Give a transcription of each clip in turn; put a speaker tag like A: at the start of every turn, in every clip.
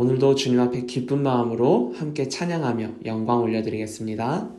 A: 오늘도 주님 앞에 기쁜 마음으로 함께 찬양하며 영광 올려드리겠습니다.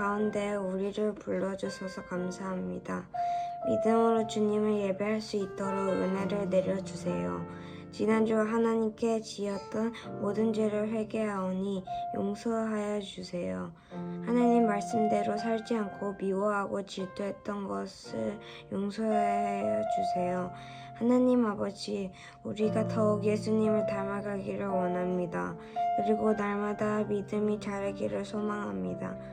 B: 가운데 우리를 불러주셔서 감사합니다. 믿음으로 주님을 예배할 수 있도록 은혜를 내려주세요. 지난주 하나님께 지었던 모든 죄를 회개하오니 용서하여 주세요. 하나님 말씀대로 살지 않고 미워하고 질투했던 것을 용서하여 주세요. 하나님 아버지, 우리가 더욱 예수님을 닮아가기를 원합니다. 그리고 날마다 믿음이 자라기를 소망합니다.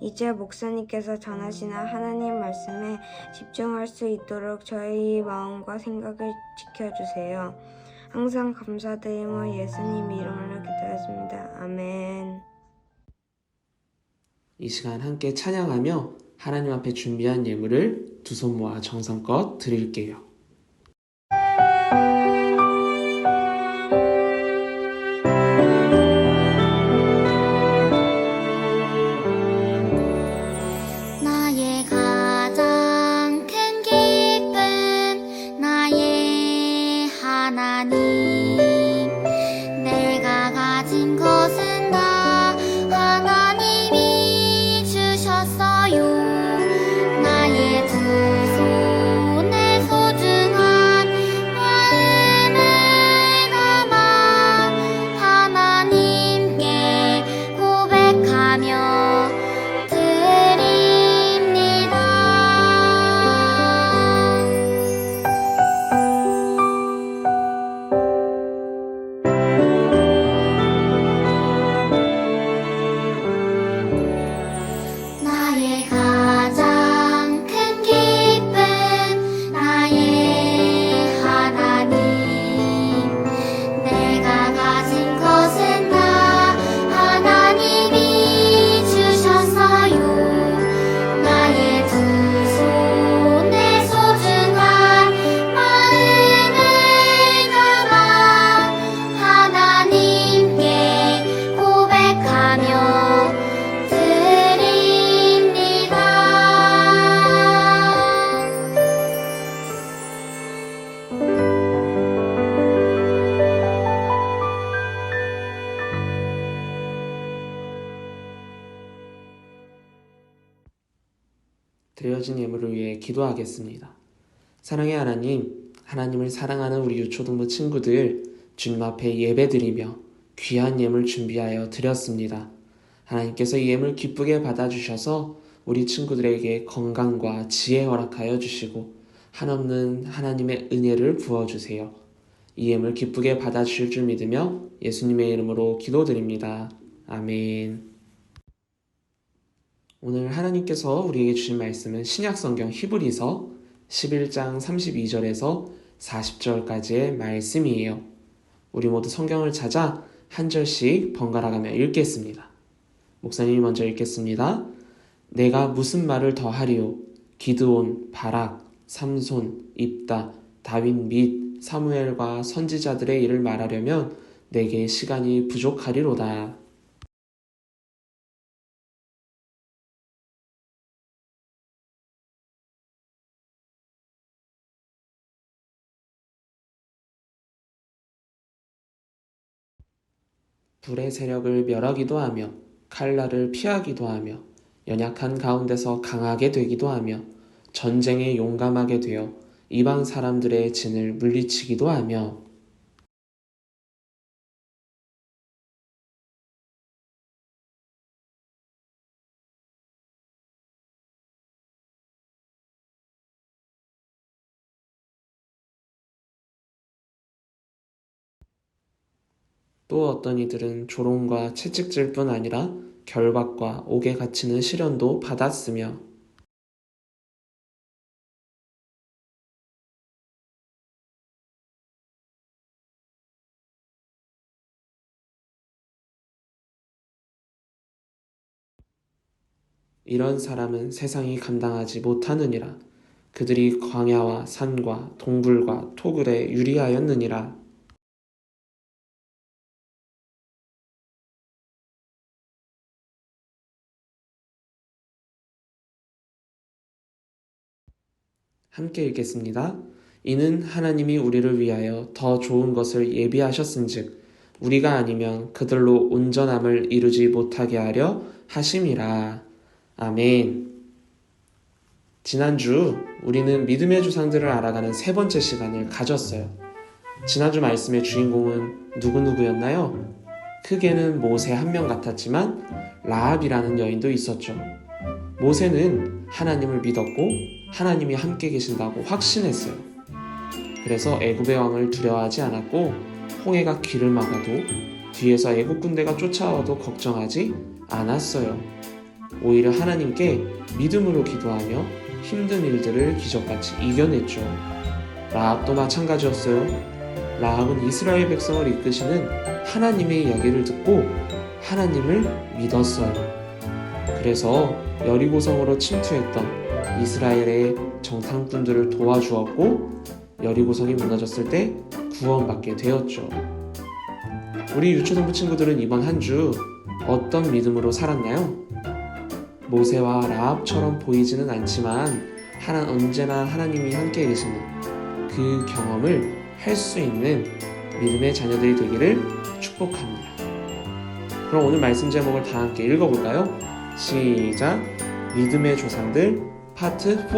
B: 이제 목사님께서 전하시는 하나님 말씀에 집중할 수 있도록 저희 마음과 생각을 지켜주세요. 항상 감사드리며 예수님 이름으로 기도했습니다. 아멘.
A: 이 시간 함께 찬양하며 하나님 앞에 준비한 예물을 두 손 모아 정성껏 드릴게요. 기도하겠습니다. 사랑의 하나님, 하나님을 사랑하는 우리 유초동부 친구들 주님 앞에 예배드리며 귀한 예물 준비하여 드렸습니다. 하나님께서 이 예물 기쁘게 받아주셔서 우리 친구들에게 건강과 지혜 허락하여 주시고 한없는 하나님의 은혜를 부어주세요. 이 예물 기쁘게 받아주실 줄 믿으며 예수님의 이름으로 기도드립니다. 아멘. 오늘 하나님께서 우리에게 주신 말씀은 신약성경 히브리서 11장 32절에서 40절까지의 말씀이에요. 우리 모두 성경을 찾아 한 절씩 번갈아가며 읽겠습니다. 목사님이 먼저 읽겠습니다. 내가 무슨 말을 더 하리요? 기드온, 바락, 삼손, 입다, 다윗 및 사무엘과 선지자들의 일을 말하려면 내게 시간이 부족하리로다. 불의 세력을 멸하기도 하며 칼날을 피하기도 하며 연약한 가운데서 강하게 되기도 하며 전쟁에 용감하게 되어 이방 사람들의 진을 물리치기도 하며 또 어떤 이들은 조롱과 채찍질 뿐 아니라 결박과 옥에 갇히는 시련도 받았으며 이런 사람은 세상이 감당하지 못하느니라. 그들이 광야와 산과 동굴과 토굴에 유리하였느니라 함께 읽겠습니다. 이는 하나님이 우리를 위하여 더 좋은 것을 예비하셨은즉 우리가 아니면 그들로 온전함을 이루지 못하게 하려 하심이라. 아멘. 지난주 우리는 믿음의 조상들을 알아가는 세 번째 시간을 가졌어요. 지난주 말씀의 주인공은 누구누구였나요? 크게는 모세 한 명 같았지만 라합이라는 여인도 있었죠. 모세는 하나님을 믿었고 하나님이 함께 계신다고 확신했어요. 그래서 애굽의 왕을 두려워하지 않았고 홍해가 길을 막아도 뒤에서 애굽 군대가 쫓아와도 걱정하지 않았어요. 오히려 하나님께 믿음으로 기도하며 힘든 일들을 기적같이 이겨냈죠. 라합도 마찬가지였어요. 라합은 이스라엘 백성을 이끄시는 하나님의 이야기를 듣고 하나님을 믿었어요. 그래서 여리고성으로 침투했던 이스라엘의 정탐꾼들을 도와주었고 여리고성이 무너졌을 때 구원받게 되었죠. 우리 유초등부 친구들은 이번 한 주 어떤 믿음으로 살았나요? 모세와 라합처럼 보이지는 않지만 하나 언제나 하나님이 함께 계시는 그 경험을 할 수 있는 믿음의 자녀들이 되기를 축복합니다. 그럼 오늘 말씀 제목을 다 함께 읽어볼까요? 시작! 믿음의 조상들 파트 4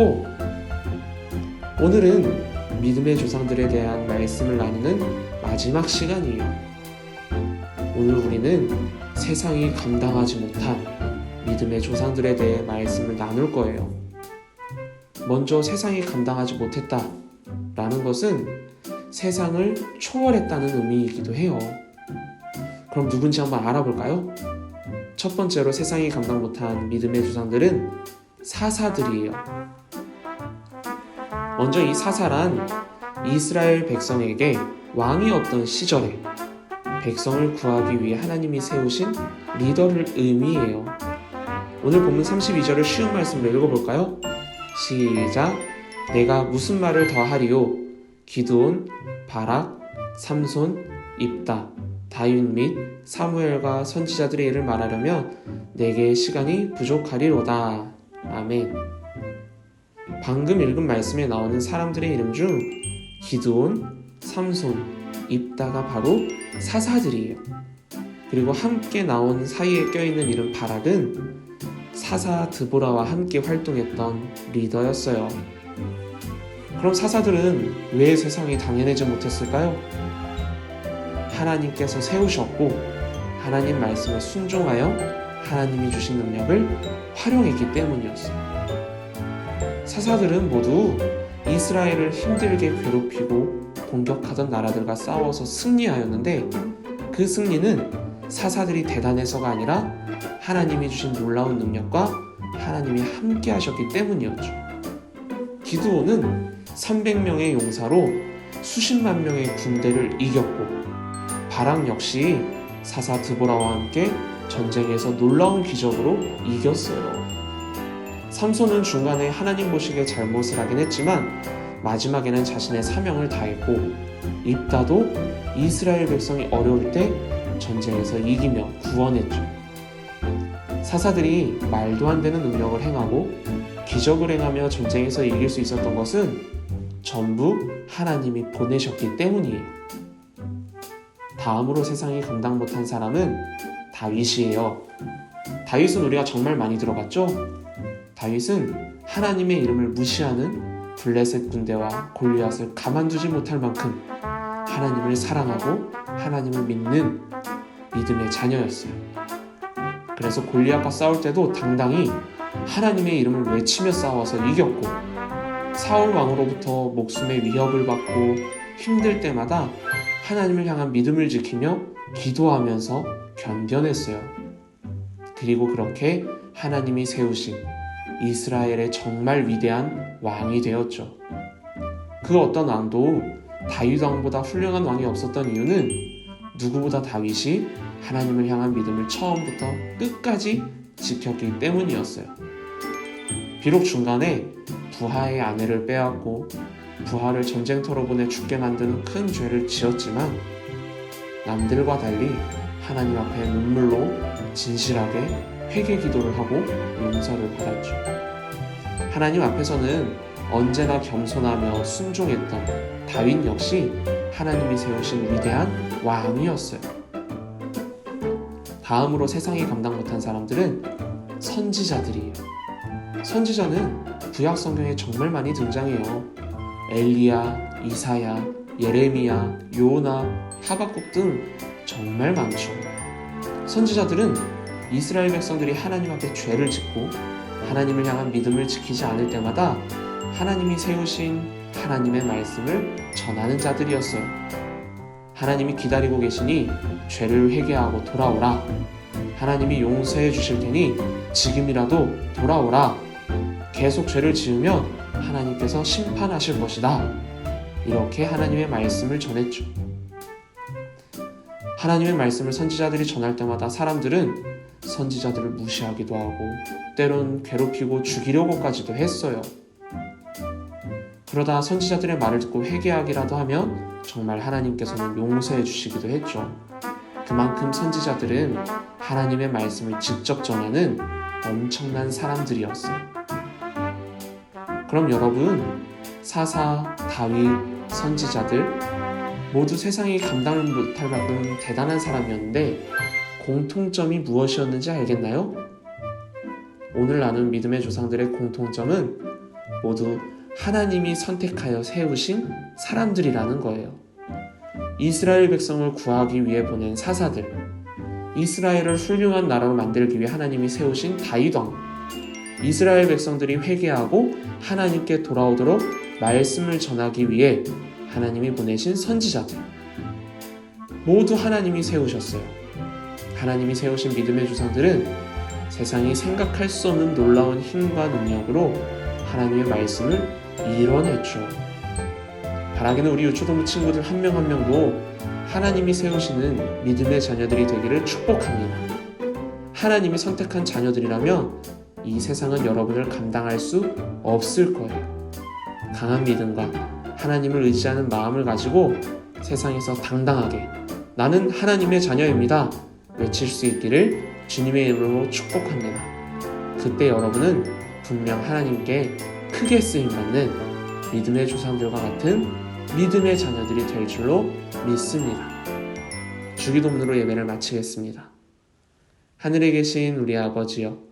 A: 오늘은 믿음의 조상들에 대한 말씀을 나누는 마지막 시간이에요. 오늘 우리는 세상이 감당하지 못한 믿음의 조상들에 대해 말씀을 나눌 거예요. 먼저 세상이 감당하지 못했다 라는 것은 세상을 초월했다는 의미이기도 해요. 그럼 누군지 한번 알아볼까요? 첫 번째로 세상이 감당 못한 믿음의 조상들은 사사들이에요. 먼저 이 사사란 이스라엘 백성에게 왕이 없던 시절에 백성을 구하기 위해 하나님이 세우신 리더를 의미해요. 오늘 본문 32절을 쉬운 말씀으로 읽어볼까요? 시작. 내가 무슨 말을 더 하리요? 기드온, 바락, 삼손, 입다, 다윗 및 사무엘과 선지자들의 일을 말하려면 내게 시간이 부족하리로다. 아멘. 방금 읽은 말씀에 나오는 사람들의 이름 중 기드온, 삼손, 입다가 바로 사사들이에요. 그리고 함께 나온 사이에 껴있는 이름 바락은 사사 드보라와 함께 활동했던 리더였어요. 그럼 사사들은 왜 세상이 당연하지 못했을까요? 하나님께서 세우셨고 하나님 말씀에 순종하여 하나님이 주신 능력을 활용했기 때문이었어요. 사사들은 모두 이스라엘을 힘들게 괴롭히고 공격하던 나라들과 싸워서 승리하였는데 그 승리는 사사들이 대단해서가 아니라 하나님이 주신 놀라운 능력과 하나님이 함께 하셨기 때문이었죠. 기드온은 300명의 용사로 수십만 명의 군대를 이겼고 바락 역시 사사 드보라와 함께 전쟁에서 놀라운 기적으로 이겼어요. 삼손은 중간에 하나님 보시기에 잘못을 하긴 했지만 마지막에는 자신의 사명을 다했고 입다도 이스라엘 백성이 어려울 때 전쟁에서 이기며 구원했죠. 사사들이 말도 안 되는 능력을 행하고 기적을 행하며 전쟁에서 이길 수 있었던 것은 전부 하나님이 보내셨기 때문이에요. 다음으로 세상이 감당 못한 사람은 다윗이에요. 다윗은 우리가 정말 많이 들어봤죠? 다윗은 하나님의 이름을 무시하는 블레셋 군대와 골리앗을 가만두지 못할 만큼 하나님을 사랑하고 하나님을 믿는 믿음의 자녀였어요. 그래서 골리앗과 싸울 때도 당당히 하나님의 이름을 외치며 싸워서 이겼고 사울 왕으로부터 목숨의 위협을 받고 힘들 때마다 하나님을 향한 믿음을 지키며 기도하면서 견뎌냈어요. 그리고 그렇게 하나님이 세우신 이스라엘의 정말 위대한 왕이 되었죠. 그 어떤 왕도 다윗 왕보다 훌륭한 왕이 없었던 이유는 누구보다 다윗이 하나님을 향한 믿음을 처음부터 끝까지 지켰기 때문이었어요. 비록 중간에 부하의 아내를 빼앗고 부하를 전쟁터로 보내 죽게 만드는 큰 죄를 지었지만 남들과 달리 하나님 앞에 눈물로 진실하게 회개 기도를 하고 용서를 받았죠. 하나님 앞에서는 언제나 겸손하며 순종했던 다윗 역시 하나님이 세우신 위대한 왕이었어요. 다음으로 세상이 감당 못한 사람들은 선지자들이에요. 선지자는 구약 성경에 정말 많이 등장해요. 엘리야, 이사야, 예레미야, 요나, 하박국 등 정말 많죠. 선지자들은 이스라엘 백성들이 하나님 앞에 죄를 짓고 하나님을 향한 믿음을 지키지 않을 때마다 하나님이 세우신 하나님의 말씀을 전하는 자들이었어요. 하나님이 기다리고 계시니 죄를 회개하고 돌아오라. 하나님이 용서해 주실 테니 지금이라도 돌아오라. 계속 죄를 지으면 하나님께서 심판하실 것이다. 이렇게 하나님의 말씀을 전했죠. 하나님의 말씀을 선지자들이 전할 때마다 사람들은 선지자들을 무시하기도 하고 때론 괴롭히고 죽이려고까지도 했어요. 그러다 선지자들의 말을 듣고 회개하기라도 하면 정말 하나님께서는 용서해 주시기도 했죠. 그만큼 선지자들은 하나님의 말씀을 직접 전하는 엄청난 사람들이었어요. 그럼 여러분, 사사, 다윗, 선지자들 모두 세상이 감당을 못할 만큼 대단한 사람이었는데 공통점이 무엇이었는지 알겠나요? 오늘 나눈 믿음의 조상들의 공통점은 모두 하나님이 선택하여 세우신 사람들이라는 거예요. 이스라엘 백성을 구하기 위해 보낸 사사들, 이스라엘을 훌륭한 나라로 만들기 위해 하나님이 세우신 다윗왕, 이스라엘 백성들이 회개하고 하나님께 돌아오도록 말씀을 전하기 위해 하나님이 보내신 선지자들, 모두 하나님이 세우셨어요. 하나님이 세우신 믿음의 조상들은 세상이 생각할 수 없는 놀라운 힘과 능력으로 하나님의 말씀을 이뤄냈죠. 바라기는 우리 유초동부 친구들 한 명 한 명도 하나님이 세우시는 믿음의 자녀들이 되기를 축복합니다. 하나님이 선택한 자녀들이라면 이 세상은 여러분을 감당할 수 없을 거예요. 강한 믿음과 하나님을 의지하는 마음을 가지고 세상에서 당당하게 나는 하나님의 자녀입니다. 외칠 수 있기를 주님의 이름으로 축복합니다. 그때 여러분은 분명 하나님께 크게 쓰임받는 믿음의 조상들과 같은 믿음의 자녀들이 될 줄로 믿습니다. 주기도문으로 예배를 마치겠습니다. 하늘에 계신 우리 아버지여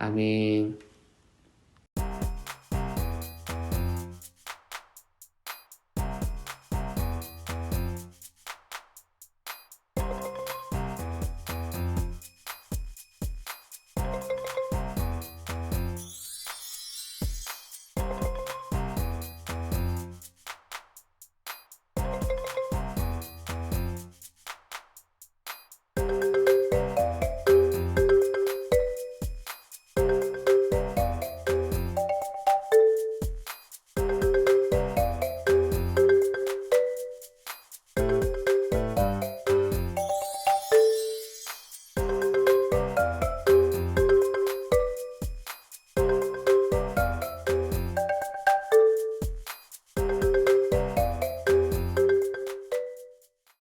A: 아멘